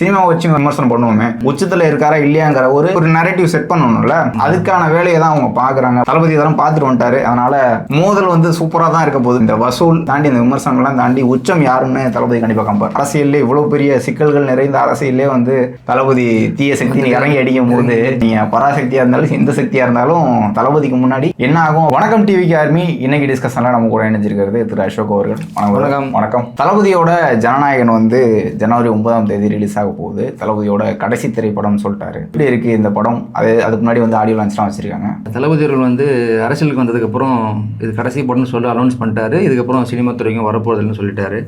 Cinema வச்சு விமர்சனம் பண்ணுவோமே. உச்சத்துல இருக்காரா இல்லையாங்கிற ஒரு ஒரு நரேட்டிவ் செட் பண்ணணும்ல. அதுக்கான வேலையை தான் அவங்க பாக்குறாங்க தளபதி இதெல்லாம் பார்த்துட்டு வந்துட்டாரு. அதனால மோதல் வந்து சூப்பரா தான் இருக்க போகுது. இந்த வசூல் தாண்டி இந்த விமர்சனங்கள்லாம் தாண்டி உச்சம் யாருன்னு தளபதி கண்டிப்பா கம்பார் அரசியல்ல இவ்வளவு பெரிய சிக்கல்கள் நிறைந்த அரசியல்லே வந்து தளபதி தீய சக்தின்னு இறங்கி அடிக்கும் போது நீங்க பராசக்தியா இருந்தாலும் எந்த சக்தியா இருந்தாலும் தளபதிக்கு முன்னாடி என்ன ஆகும்? வணக்கம் டிவிக்கு ஆர்மி. இன்னைக்கு டிஸ்கஷன்ல நம்ம கூட இணைஞ்சிருக்கிறது திரு அசோக் அவர்கள். வணக்கம். வணக்கம். தளபதியோட ஜனநாயகன் வந்து ஜனவரி ஒன்பதாம் தேதி ரிலீஸ் ஆக போகுது. தளபதியோட கடைசி திரைப்படம் சொல்லிட்டாரு. இப்படி இருக்கு இந்த படம்? அது அதுக்கு முன்னாடி வந்து ஆடியோ லான்ச்லாம் வச்சிருக்காங்க. தளபதி அவர்கள் வந்து அரசியலுக்கு வந்ததுக்கப்புறம் இது கடைசி படம்னு சொல்லி அனௌன்ஸ் பண்ணிட்டாரு. இதுக்கப்புறம் சினிமா துறைக்கும் வரப்போகுதுன்னு சொல்லிட்டாரு.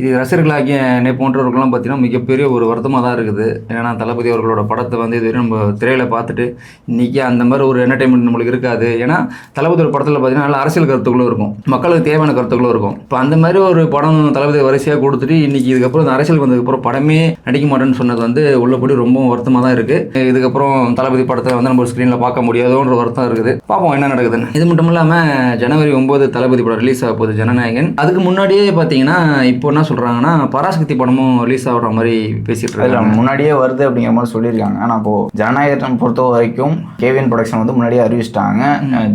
இது ரசிகர்களாகிய என்னை போன்றவர்கள்லாம் பார்த்தீங்கன்னா மிகப்பெரிய ஒரு வருத்தமாக தான் இருக்குது. ஏன்னா தளபதி அவர்களோட படத்தை வந்து இதுவரை நம்ம திரையில் பார்த்துட்டு இன்றைக்கி அந்த மாதிரி ஒரு என்டர்டைன்மெண்ட் நம்மளுக்கு இருக்காது. ஏன்னா தளபதி ஒரு படத்தில் பார்த்தீங்கன்னா நல்ல அரசியல் கருத்துக்களும் இருக்கும். மக்களுக்கு தேவையான கருத்துக்களும் இருக்கும். இப்போ அந்த மாதிரி ஒரு படம் தளபதி வரிசையாக கொடுத்துட்டு இன்றைக்கி இதுக்கப்புறம் இந்த அரசியல் வந்ததுக்கப்புறம் படமே நடிக்க மாட்டேன்னு சொன்னது வந்து உள்ளபடி ரொம்ப வருத்தமாக தான் இருக்குது இதுக்கப்புறம் தளபதி படத்தை வந்து நம்ம ஸ்க்ரீனில் பார்க்க முடியாதோன்ற வருத்தம் இருக்குது. பார்ப்போம் என்ன நடக்குதுன்னு. இது மட்டும் இல்லாமல் ஜனவரி ஒம்பது தளபதி படம் ரிலீஸ் ஆக போகுது ஜனநாயகன். அதுக்கு முன்னாடியே பார்த்தீங்கன்னா இப்போ என்ன சொல்கிறாங்கன்னா பராசக்தி படமும் ரிலீஸ் ஆகிற மாதிரி பேசிகிட்டு அதுல இருக்காங்க. முன்னாடியே வருது அப்படிங்கிற மாதிரி சொல்லியிருக்காங்க. ஆனா இப்போ ஜனநாயகத்தை பொறுத்த வரைக்கும் கேவிஎன் ப்ரொடக்ஷன் வந்து முன்னாடியே அறிவிச்சிட்டாங்க.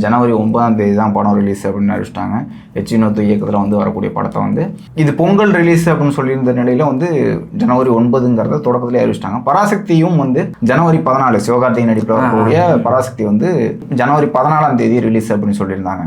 ஜனவரி ஒன்பதாம் தேதி தான் படம் ரிலீஸ் அப்படின்னு அறிவிச்சிட்டாங்க. எச் வினோத் இயக்கத்தில் வந்து வரக்கூடிய படத்தை வந்து இது பொங்கல் ரிலீஸ் அப்படின்னு சொல்லியிருந்த நிலையில வந்து ஜனவரி ஒன்பதுங்கிறத தொடக்கத்திலே அறிவிச்சிட்டாங்க. பராசக்தியும் வந்து ஜனவரி பதினாலு சிவகார்த்திகேயன் நடிப்பில் வரக்கூடிய பராசக்தி வந்து ஜனவரி பதினாலாம் தேதி ரிலீஸ் அப்படின்னு சொல்லியிருந்தாங்க.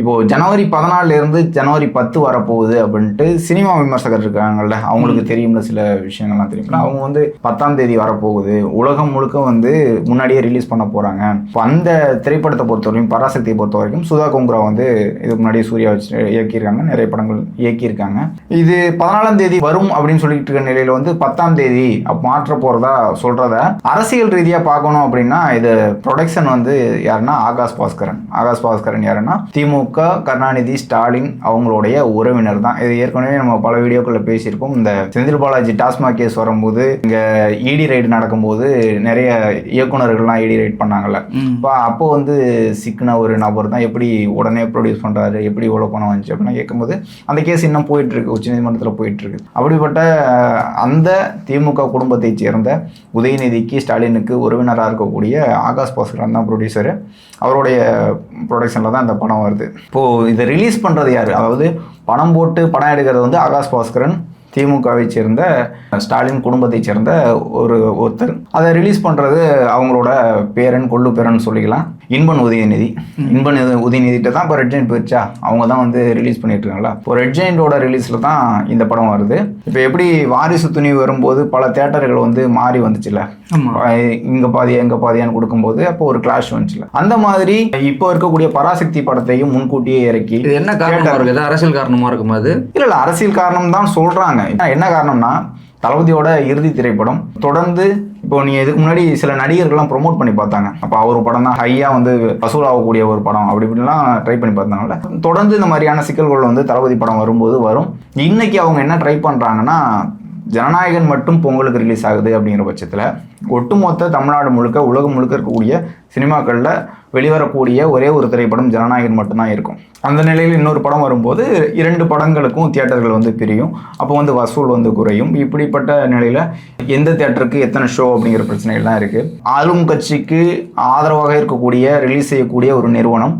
இப்போ ஜனவரி பதினாலுல இருந்து ஜனவரி பத்து வரப்போகுது அப்படின்ட்டு சினிமா விமர்சகர் இருக்காங்கல்ல அவங்களுக்கு தெரியும்ல சில விஷயங்கள்லாம் தெரியும்ல அவங்க வந்து பத்தாம் தேதி வரப்போகுது. உலகம் முழுக்க வந்து முன்னாடியே ரிலீஸ் பண்ண போறாங்க. இப்போ அந்த திரைப்படத்தை பொறுத்த வரைக்கும் பராசக்தியை பொறுத்த வரைக்கும் சுதா கோங்குரா வந்து இதுக்கு முன்னாடியே சூர்யா வச்சு இயக்கியிருக்காங்க நிறைய படங்கள் இயக்கியிருக்காங்க. இது பதினாலாம் தேதி வரும் அப்படின்னு சொல்லிட்டு இருக்க நிலையில வந்து பத்தாம் தேதி மாற்ற போறதா சொல்றத அரசியல் ரீதியா பார்க்கணும் அப்படின்னா இது ப்ரொடக்ஷன் வந்து யாருன்னா ஆகாஷ் பாஸ்கரன். ஆகாஷ் பாஸ்கரன் யாருன்னா திமுக கருணாநிதி ஸ்டாலின் அவங்களுடைய உறவினர் தான். இது ஏற்கனவே நம்ம பல வீடியோக்குள்ள பேசியிருக்கோம். இந்த செந்தில் பாலாஜி டாஸ்மாக் கேஸ் வரும்போது இங்க இடி ரைடு நடக்கும்போது நிறைய இயக்குனர்கள்லாம் இடி ரைட் பண்ணாங்கல்ல. இப்போ அப்போ வந்து சிக்கின ஒரு நபர் தான். எப்படி உடனே ப்ரொடியூஸ் பண்றாரு? எப்படி இவ்வளோ பணம் வந்துச்சு அப்படின்னு கேட்கும்போது அந்த கேஸ் இன்னும் போயிட்டுருக்கு உச்சநீதிமன்றத்தில் போயிட்டுருக்கு. அப்படிப்பட்ட அந்த திமுக குடும்பத்தை சேர்ந்த உதயநிதிக்கு ஸ்டாலினுக்கு உறவினராக இருக்கக்கூடிய ஆகாஷ் பாஸ்கரன் தான் ப்ரொடியூசரு அவருடைய ப்ரொடக்ஷனில் தான் இந்த படம் வருது. இப்போது இதை ரிலீஸ் பண்ணுறது யார்? அதாவது பணம் போட்டு படம் எடுக்கிறது வந்து ஆகாஷ் பாஸ்கரன் திமுகவை சேர்ந்த ஸ்டாலின் குடும்பத்தைச் சேர்ந்த ஒரு ஒருத்தர். அதை ரிலீஸ் பண்ணுறது அவங்களோட பேரன் கொள்ளு பேரன் சொல்லிக்கலாம். இன்பன் உதயநிதி. இன்பன் உத- உதயநிதிட்ட தான் இப்போ ரெட் ஜெயின் போயிடுச்சா? அவங்க தான் வந்து ரிலீஸ் பண்ணிட்டு இருக்காங்களா இப்போ ரெட் ஜெயின்டோட ரிலீஸில் தான் இந்த படம் வருது. இப்போ எப்படி வாரிசு துணி வரும்போது பல தேட்டர்கள் வந்து மாறி வந்துச்சுல்ல. இங்க பாதியா இங்க பாதியான்னு கொடுக்கும்போது அப்போ ஒரு கிளாஷ் வந்துச்சுல அந்த மாதிரி இப்போ இருக்கக்கூடிய பராசக்தி படத்தையும் முன்கூட்டியே இறக்கி இது என்ன காரணமாக இருக்குது அரசியல் காரணமாக இருக்குமா அது? இல்ல இல்ல அரசியல் காரணம் தான் சொல்றாங்க. என்ன காரணம்னா தளபதியோட இறுதி திரைப்படம் தொடர்ந்து இப்போ நீங்க இதுக்கு முன்னாடி சில நடிகர்கள்லாம் ப்ரொமோட் பண்ணி பார்த்தாங்க. அப்போ அவர் படம் தான் ஹையா வந்து வசூல் ஆகக்கூடிய ஒரு படம் அப்படி இப்படிலாம் ட்ரை பண்ணி பார்த்தாங்கல்ல. தொடர்ந்து இந்த மாதிரியான சிக்கல்கள் வந்து தளபதி படம் வரும்போது வரும். இன்னைக்கு அவங்க என்ன ட்ரை பண்றாங்கன்னா ஜனநாயகன் மட்டும் பொங்கலுக்கு ரிலீஸ் ஆகுது அப்படிங்கிற பட்சத்தில் ஒட்டுமொத்த தமிழ்நாடு முழுக்க உலகம் முழுக்க இருக்கக்கூடிய சினிமாக்களில் வெளிவரக்கூடிய ஒரே ஒரு திரைப்படம் ஜனநாயகன் மட்டும்தான் இருக்கும். அந்த நிலையில் இன்னொரு படம் வரும்போது இரண்டு படங்களுக்கும் தியேட்டர்கள் வந்து பிரியும். அப்போ வந்து வசூல் வந்து குறையும். இப்படிப்பட்ட நிலையில் எந்த தியேட்டருக்கு எத்தனை ஷோ அப்படிங்கிற பிரச்சனைகள்லாம் இருக்குது ஆளும் கட்சிக்கு ஆதரவாக இருக்கக்கூடிய ரிலீஸ் செய்யக்கூடிய ஒரு நிறுவனம்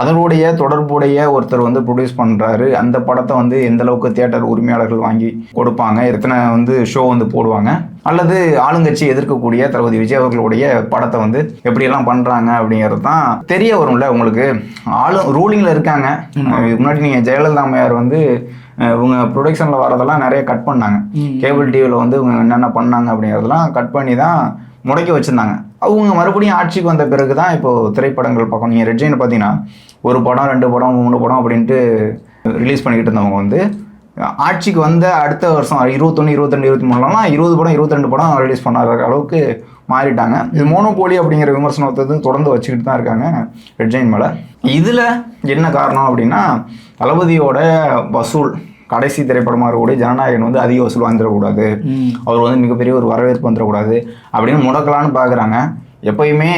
அதனுடைய தொடர்புடைய ஒருத்தர் வந்து ப்ரொடியூஸ் பண்ணுறாரு அந்த படத்தை வந்து எந்த அளவுக்கு தியேட்டர் உரிமையாளர்கள் வாங்கி கொடுப்பாங்க எத்தனை வந்து ஷோ வந்து போடுவாங்க அல்லது ஆளுங்கட்சி எதிர்க்கக்கூடிய தளபதி விஜய் அவர்களுடைய படத்தை வந்து எப்படியெல்லாம் பண்ணுறாங்க அப்படிங்கிறது தான் தெரிய வரும்ல உங்களுக்கு. ஆளு ரூலிங்கில் இருக்காங்க. முன்னாடி நீங்கள் ஜெயலலிதா அம்மையார் வந்து இவங்க ப்ரொடக்ஷனில் வரதெல்லாம் நிறைய கட் பண்ணாங்க. கேபிள் டிவியில் வந்து இவங்க என்னென்ன பண்ணாங்க அப்படிங்கிறதெல்லாம் கட் பண்ணி தான் முடக்கி வச்சுருந்தாங்க. அவங்க மறுபடியும் ஆட்சிக்கு வந்த பிறகு தான் இப்போது திரைப்படங்கள் பார்க்கணும். நீங்கள் ரெட்ஜைன் பார்த்தீங்கன்னா ஒரு படம் ரெண்டு படம் மூணு படம் அப்படின்ட்டு ரிலீஸ் பண்ணிக்கிட்டு இருந்தவங்க வந்து ஆட்சிக்கு வந்த அடுத்த வருஷம் இருபத்தொன்று இருபத்தெண்டு இருபத்தி மூணுலாம் இருபது படம் இருபத்திரெண்டு படம் ரிலீஸ் பண்ணாத அளவுக்கு மாறிட்டாங்க. இது மோனோபோலி அப்படிங்கிற விமர்சனத்தை வந்து தொடர்ந்து வச்சுக்கிட்டு தான் இருக்காங்க ரெட்ஜைன் மேலே. இதில் என்ன காரணம் அப்படின்னா தளபதியோட வசூல் கடைசி திரைப்படமாக இருக்கக்கூடிய ஜனநாயகன் வந்து அதிக வசூல் வந்துடக்கூடாது அவர் வந்து மிகப்பெரிய ஒரு வரவேற்பு வந்துடக்கூடாது அப்படின்னு முடக்கலான்னு பார்க்குறாங்க. எப்பயுமே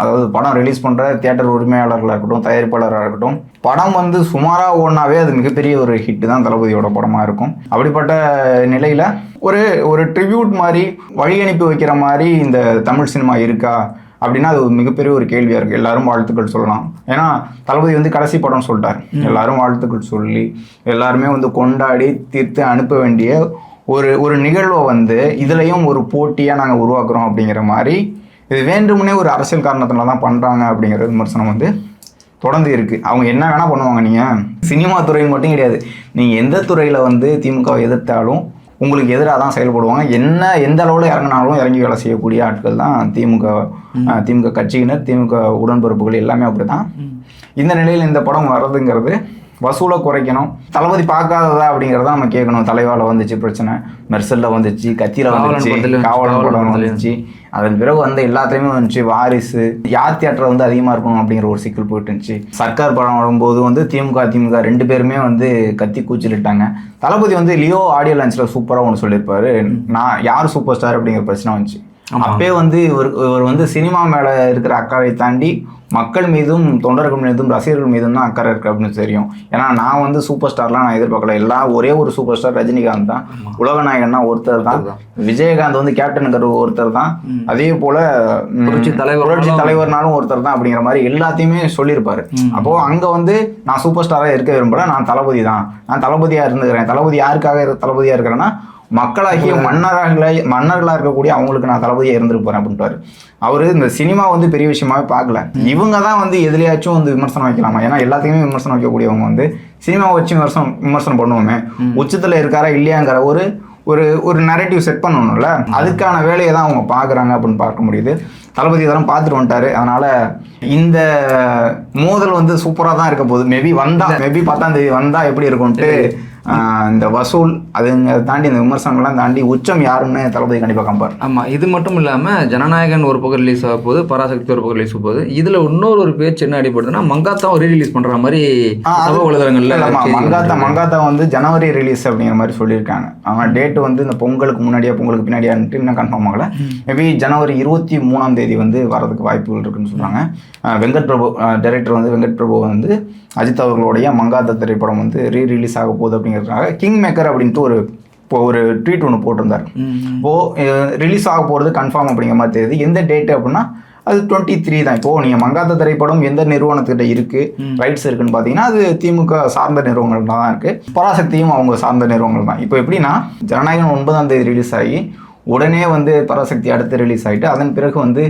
அதாவது படம் ரிலீஸ் பண்ணுற தியேட்டர் உரிமையாளர்களாக இருக்கட்டும் தயாரிப்பாளராக இருக்கட்டும் படம் வந்து சுமாராக ஓடினாவே அது மிகப்பெரிய ஒரு ஹிட் தான் தளபதியோட படமாக இருக்கும். அப்படிப்பட்ட நிலையில் ஒரு ஒரு ட்ரிபியூட் மாதிரி வழி அனுப்பி வைக்கிற மாதிரி இந்த தமிழ் சினிமா இருக்கா? அப்படின்னா அது ஒரு மிகப்பெரிய ஒரு கேள்வியாக இருக்குது எல்லாரும் வாழ்த்துக்கள் சொல்லலாம். ஏன்னா தளபதி வந்து கடைசி படம் சொல்லிட்டார். எல்லாரும் வாழ்த்துக்கள் சொல்லி எல்லாருமே வந்து கொண்டாடி தீர்த்து அனுப்ப வேண்டிய ஒரு ஒரு நிகழ்வை வந்து இதுலேயும் ஒரு போட்டியாக நாங்கள் உருவாக்குறோம் அப்படிங்கிற மாதிரி இது வேண்டுமுனே ஒரு அரசியல் காரணத்தினால தான் பண்ணுறாங்க அப்படிங்கிற விமர்சனம் வந்து தொடர்ந்து இருக்குது அவங்க என்ன வேணால் பண்ணுவாங்க நீங்கள் சினிமா துறைன்னு மட்டும் கிடையாது. நீங்கள் எந்த துறையில் வந்து திமுகவை எதிர்த்தாலும் உங்களுக்கு எதிராக தான் செயல்படுவாங்க. என்ன எந்த அளவில் இறங்கினாலும் இறங்கி வேலை செய்யக்கூடிய ஆட்கள் தான் திமுக திமுக கட்சியினர். திமுக உடன்பிறப்புகள் எல்லாமே அப்படி தான் இந்த நிலையில் இந்த படம் வர்றதுங்கிறது வசூலை குறைக்கணும். தளபதி பார்க்காததா அப்படிங்கிறத நம்ம கேட்கணும். தலைவால வந்துச்சு பிரச்சனை. மெர்சல்ல வந்துச்சு கத்தியில வந்துச்சு காவலன் படம் வந்துச்சு. அதன் பிறகு வந்து எல்லாத்துலேயுமே வந்துச்சு வாரிசு யார் தியேட்டர் வந்து அதிகமாக இருக்கணும் அப்படிங்கிற ஒரு சிக்கல் போயிட்டு இருந்துச்சு. சர்க்கார் படம் வரும்போது வந்து திமுக திமுக ரெண்டு பேருமே வந்து கத்தி கூச்சலிட்டாங்க. தளபதி வந்து லியோ ஆடியோ லான்ச்சில் சூப்பராக ஒன்று சொல்லியிருப்பாரு. நான் யார் சூப்பர் ஸ்டார் அப்படிங்கிற பிரச்சனை வந்துச்சு. அப்பே வந்து இவர் இவர் வந்து சினிமா மேலே இருக்கிற அக்கறை தாண்டி மக்கள் மீதும் தொண்டர்கள் மீதும் ரசிகர்கள் மீதும் தான் அக்கறை இருக்கு அப்படின்னு தெரியும். ஏன்னா நான் வந்து சூப்பர் ஸ்டார்லாம் நான் எதிர்பார்க்கல. எல்லாம் ஒரே ஒரு சூப்பர் ஸ்டார் ரஜினிகாந்த் தான். உலகநாயகன்னா ஒருத்தர் தான். விஜயகாந்த் வந்து கேப்டனுங்கிற ஒருத்தர் தான். அதே போல புரட்சி தலைவர் புரட்சி தலைவர்னாலும் ஒருத்தர் தான் அப்படிங்கிற மாதிரி எல்லாத்தையுமே சொல்லியிருப்பாரு. அப்போ அங்க வந்து நான் சூப்பர் ஸ்டாரா இருக்க விரும்பல. நான் தளபதி தான். நான் தளபதியா இருந்துக்கிறேன். தளபதி யாருக்காக இரு- தளபதியா இருக்கிறேன்னா மக்களாகிய மன்னர்களாக மன்னர்களா இருக்கக்கூடிய அவங்களுக்கு நான் தளபதியா இருந்துட்டு போறேன் அப்படின்ட்டு அவரு இந்த சினிமா வந்து பெரிய விஷயமாவே பார்க்கல. இவங்க தான் வந்து எதுலயாச்சும் வந்து விமர்சனம் வைக்கலாமா? ஏன்னா எல்லாத்தையுமே விமர்சனம் வைக்கக்கூடியவங்க வந்து சினிமாவை வச்சு விமர்சனம் விமர்சனம் பண்ணுவோமே. உச்சத்துல இருக்காரா இல்லையாங்கிற ஒரு ஒரு ஒரு நரேட்டிவ் செட் பண்ணணும்ல. அதுக்கான வேலையை தான் அவங்க பார்க்குறாங்க அப்படின்னு பார்க்க முடியுது. தளபதி இதெல்லாம் பார்த்துட்டு வந்துட்டாரு. அதனால இந்த மோதல் வந்து சூப்பராக தான் இருக்க போகுது. மேபி வந்தா மேபி பத்தாம் தேதி வந்தா எப்படி இருக்கும்ட்டு இந்த வசூல் அதுங்க தாண்டி இந்த விமர்சனங்கள்லாம் தாண்டி உச்சம் யாருன்னு தளபதி கண்டிப்பாக கம்பார் ஆமாம் இது மட்டும் இல்லாமல் ஜனநாயகன் ஒரு பக்கம் ரிலீஸ் ஆக போகுது பராசக்தி ஒரு பக்கம் ரிலீஸ் ஆக போகுது. இதில் இன்னொரு ஒரு பேச்சு என்ன அடிப்படுதுன்னா மங்காத்தாவும் ரீ ரிலீஸ் பண்ணுற மாதிரி சமூக வலைதளங்களில் மங்காத்தா. மங்காத்தா வந்து ஜனவரி ரிலீஸ் அப்படிங்கிற மாதிரி சொல்லியிருக்காங்க. ஆனால் டேட் வந்து இந்த பொங்கலுக்கு முன்னாடியா பொங்கலுக்கு பின்னாடியான்ட்டு இன்னும் கன்ஃபார்ம் ஆகல. மேபி ஜனவரி இருபத்தி மூணாம் தேதி வந்து வரதுக்கு வாய்ப்புகள் இருக்குன்னு சொல்றாங்க. அஹ் வெங்கட் பிரபு டைரக்டர் வந்து வெங்கட் பிரபு வந்து அஜித் அவர்களுடைய மங்காத்தா திரைப்படம் வந்து ரீ ரிலீஸ் ஆக போகுது அப்படிங்கிறதுக்காக கிங் மேக்கர் அப்படின்ட்டு ஒரு இப்போ ஒரு ட்வீட் ஒன்று போட்டிருந்தார். இப்போ ரிலீஸ் ஆக போகிறது கன்ஃபார்ம் அப்படிங்கிற மாதிரி தெரியுது. எந்த டேட் அப்படின்னா அது டுவெண்ட்டி த்ரீ தான். இப்போ நீங்கள் மங்காத்த திரைப்படம் எந்த நிறுவனத்துக்கிட்ட இருக்கு ரைட்ஸ் இருக்குன்னு பார்த்தீங்கன்னா அது திமுக சார்ந்த நிறுவனங்கள் தான் இருக்கு. பராசக்தியும் அவங்க சார்ந்த நிறுவனங்கள் தான். இப்போ எப்படின்னா ஜனநாயகம் ஒன்பதாம் தேதி ரிலீஸ் ஆகி உடனே வந்து பராசக்தி அடுத்து ரிலீஸ் ஆகிட்டு அதன் பிறகு வந்து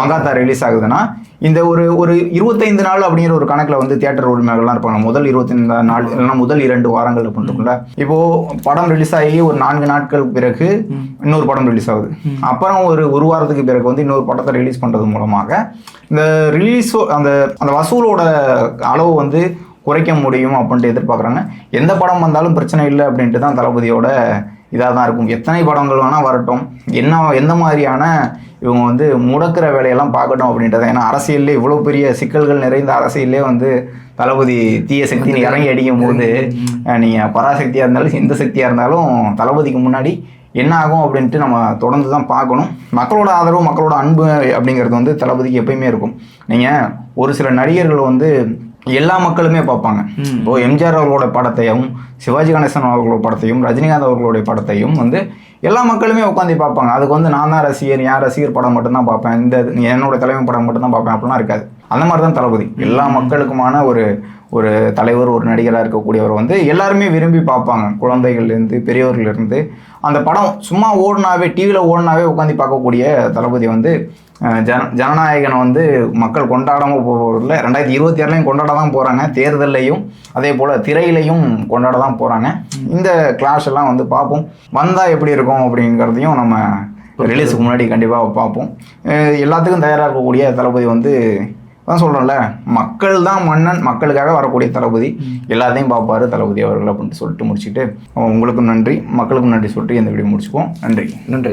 மகாத்தா ரிலீஸ் ஆகுதுன்னா இந்த ஒரு ஒரு இருபத்தைந்து நாள் அப்படிங்கிற ஒரு கணக்கில் வந்து தியேட்டர் உரிமைகள்லாம் இருப்பாங்க. முதல் இருபத்தைந்து நாள் இல்லைன்னா முதல் இரண்டு வாரங்கள் அப்படின்றதுக்குள்ள இப்போ படம் ரிலீஸ் ஆகி ஒரு நான்கு நாட்கள் பிறகு இன்னொரு படம் ரிலீஸ் ஆகுது. அப்புறம் ஒரு ஒரு வாரத்துக்கு பிறகு வந்து இன்னொரு படத்தை ரிலீஸ் பண்ணுறது மூலமாக இந்த ரிலீஸோ அந்த அந்த வசூலோட அளவு வந்து குறைக்க முடியும் அப்படின்ட்டு எதிர்பார்க்குறாங்க. எந்த படம் வந்தாலும் பிரச்சனை இல்லை அப்படின்ட்டு தான் தளபதியோட இதாக தான் இருக்கும். எத்தனை படங்கள் வேணால் வரட்டும். என்ன எந்த மாதிரியான இவங்க வந்து முடக்கிற வேலையெல்லாம் பார்க்கட்டும் அப்படின்றத. ஏன்னா அரசியல்லே இவ்வளோ பெரிய சிக்கல்கள் நிறைந்த அரசியல்லே வந்து தளபதி தீய சக்தின்னு இறங்கி அடிக்கும் போது அஹ், நீங்க பராசக்தியாக இருந்தாலும் எந்த சக்தியாக இருந்தாலும் தளபதிக்கு முன்னாடி என்ன ஆகும் அப்படின்ட்டு நம்ம தொடர்ந்து தான் பார்க்கணும். மக்களோட ஆதரவு மக்களோட அன்பு அப்படிங்கிறது வந்து தளபதிக்கு எப்பயுமே இருக்கும். நீங்கள் ஒரு சில நடிகர்கள் வந்து எல்லா மக்களுமே பார்ப்பாங்க. இப்போ எம்ஜிஆர் அவர்களோட படத்தையும் சிவாஜி கணேசன் அவர்களோட படத்தையும் ரஜினிகாந்த் அவர்களுடைய படத்தையும் வந்து எல்லா மக்களுமே உட்காந்து பார்ப்பாங்க. அதுக்கு வந்து நான் தான் ரசிகர் என் ரசிகர் படம் மட்டும்தான் பார்ப்பேன். இந்த என்னோட தலைமை படம் மட்டும்தான் பார்ப்பேன். அப்படிலாம் இருக்காது. அந்த மாதிரி தான் தளபதி. எல்லா மக்களுக்குமான ஒரு ஒரு தலைவர் ஒரு நடிகராக இருக்கக்கூடியவர் வந்து எல்லாருமே விரும்பி பார்ப்பாங்க. குழந்தைகள்லேருந்து பெரியவர்கள்லேருந்து. அந்த படம் சும்மா ஓடினாவே டிவியில் ஓடினாவே உட்காந்து பார்க்கக்கூடிய தளபதி வந்து ஜன ஜனநாயகனை வந்து மக்கள் கொண்டாடாமல் போகிறதில்ல ரெண்டாயிரத்தி இருபத்தி ஆறுலையும் கொண்டாட தான் போகிறாங்க தேர்தல்லையும் அதே போல் திரையிலையும் கொண்டாட தான் போகிறாங்க இந்த கிளாஷ் எல்லாம் வந்து பார்ப்போம். வந்தால் எப்படி இருக்கும் அப்படிங்கிறதையும் நம்ம ரிலீஸுக்கு முன்னாடி கண்டிப்பாக பார்ப்போம். எல்லாத்துக்கும் தயாராக இருக்கக்கூடிய தளபதி வந்து அதான் சொல்கிறோம்ல மக்கள் தான் மன்னன் மக்களுக்காக வரக்கூடிய தளபதி. எல்லாத்தையும் பார்ப்பாரு தளபதி அவர்கள் அப்படின்ட்டு சொல்லிட்டு முடிச்சுட்டு உங்களுக்கும் நன்றி மக்களுக்கும் நன்றி சொல்லிட்டு இந்த வீடியோ முடிச்சுப்போம் நன்றி. நன்றி.